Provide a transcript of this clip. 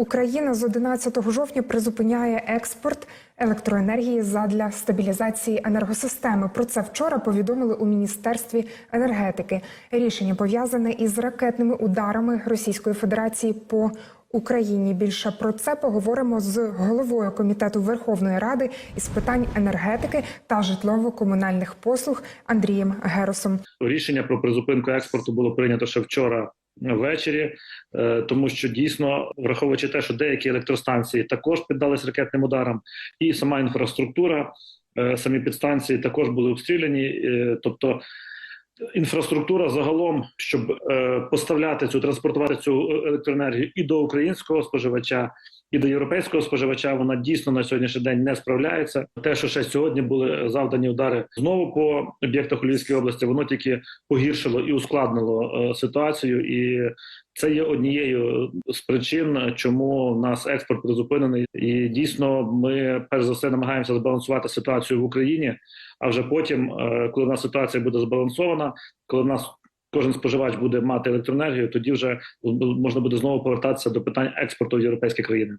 Україна з 11 жовтня призупиняє експорт електроенергії задля стабілізації енергосистеми. Про це вчора повідомили у міністерстві енергетики. Рішення пов'язане із ракетними ударами Російської Федерації по Україні. Більше про це поговоримо з головою комітету Верховної Ради із питань енергетики та житлово-комунальних послуг Андрієм Геросом. Рішення про призупинку експорту було прийнято ще вчора ввечері, е, тому що дійсно, враховуючи те, що деякі електростанції також піддались ракетним ударам, і сама інфраструктура, е, самі підстанції також були обстріляні. Е, Тобто інфраструктура загалом, щоб поставляти цю транспортувати цю електроенергію і до українського споживача. І до європейського споживача вона дійсно на сьогоднішній день не справляється. Те, що ще сьогодні були завдані удари знову по об'єктах у Львівській області, воно тільки погіршило і ускладнило е, ситуацію, і це є однією з причин, чому у нас експорт призупинений. І дійсно, ми перш за все намагаємося збалансувати ситуацію в Україні. А вже потім, е, коли у нас ситуація буде збалансована, коли в нас кожен споживач буде мати електроенергію, тоді вже можна буде знову повертатися до питань експорту в європейські країни.